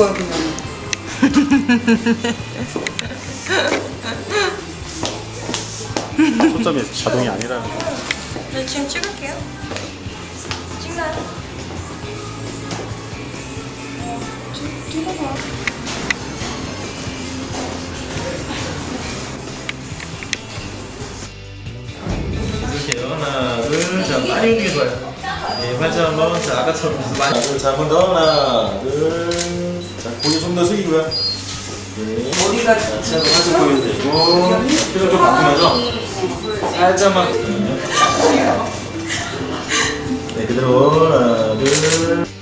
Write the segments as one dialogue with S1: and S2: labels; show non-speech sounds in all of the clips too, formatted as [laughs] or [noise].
S1: 거야 그냥. [laughs]
S2: 초점이 자동이 아니라는 거.
S1: 네 지금 찍을게요. 찍나요? 찍어봐.
S3: 이렇게요. 하나, 둘, 자, 많이 움직여 좋아요. 네, 팔자 한번, 자, 아까처럼 많이. 하나, 둘, 자, 한번 더. 하나, 둘. 자, 고개 좀 더 숙이고요. 네.
S1: 머리가
S3: 자, 치아도 살짝 보여도 되고. 표정 좀 바꾸면서. 살짝만. 네, 그대로. 하나, 둘.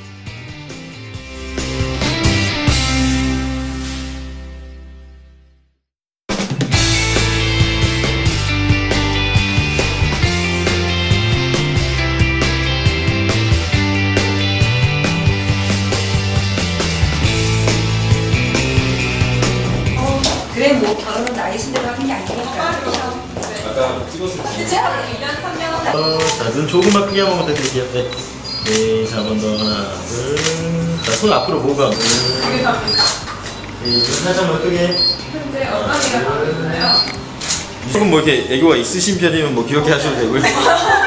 S1: 그래 뭐 결혼은 나이 신대로 하는 게 아니니까.
S3: 아까 찍었을 때. 어, 자, 눈 조금만 크게 한번 부탁드릴게요. 네. 네, 자, 한번 더. 하나, 둘. 자, 손 앞으로 모으고 한 번. 네, 눈 살짝만 크게. 조금 뭐 이렇게 애교가 있으신 편이면 뭐 귀엽게 하셔도 되고요. [laughs]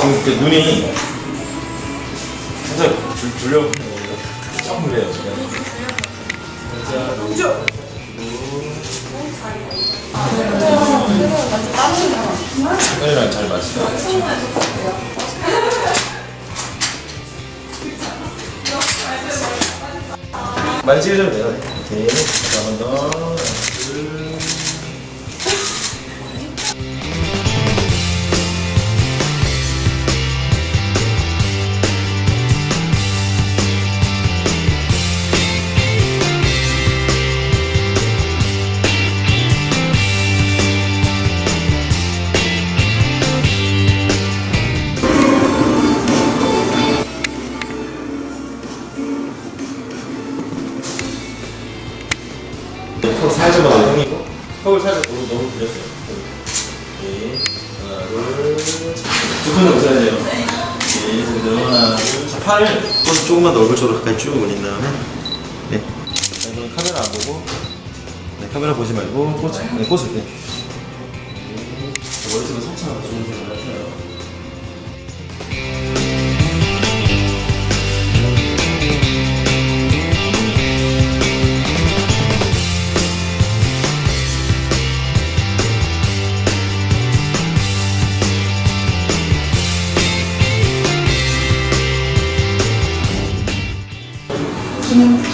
S3: 지금 그 눈이 살짝 줄, 줄려 조금 그래요 지금. 색깔이랑 잘 맞죠? 많이 찍으셔도 돼요. 네. 오케이. 자, 한번 더. 더 당기고 턱을 살짝 너무. 네, 하나 둘, 두 손을 웃어야 돼요. 네, 그대로 하나 둘, 자 팔을 손 조금만 더 얼굴 쪽으로 가까이 쭉 올린 다음에 네, 자, 이번엔 카메라 안 보고 네 카메라 보지 말고 꽃, 네 꽃을 네. 네, 자, 머릿속에 살짝 좋은 생각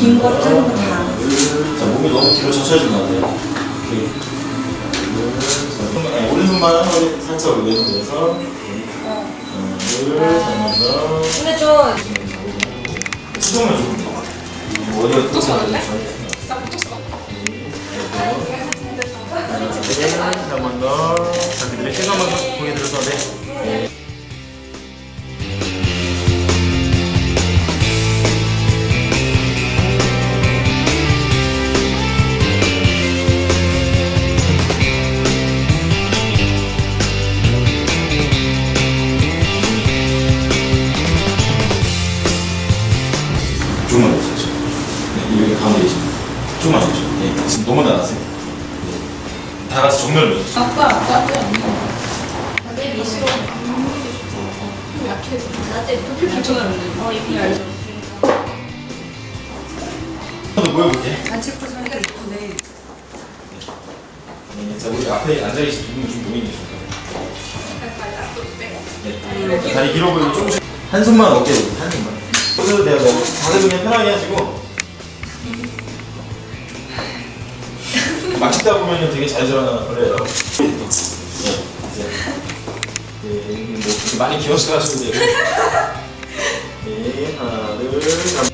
S1: 긴거 짧은 거 다.
S3: 자, 몸이 너무 뒤로 젖혀지면 안 돼요. 이렇게. 네, 오른손만 살짝 올려주면서 하나, 둘, 한번 더.
S1: 근데 좀
S3: 수정을 조금 더. 머리가 또 잘하네. 한번 더. 자, 한번 더 고개 들어서 네. 같이 정면으로 해주세요.
S1: 아빠 아빠
S3: 한번 모여볼게.
S1: 단체코 소리가 이쁘네.
S3: 네, 자, 우리 앞에 앉아계신 분좀 모이는 게 좋거든요. 네, 다리 길어 보이고 조금씩 한 손만 어깨 한 손만. 그래도 내가 너무 다들 그냥 편하게 하시고 막 찍다 보면 되게 자연스러운 걸려요. 네, 이제 네, 뭐 많이 기어서 가셔도 되고. 네, 하나, 둘, 셋.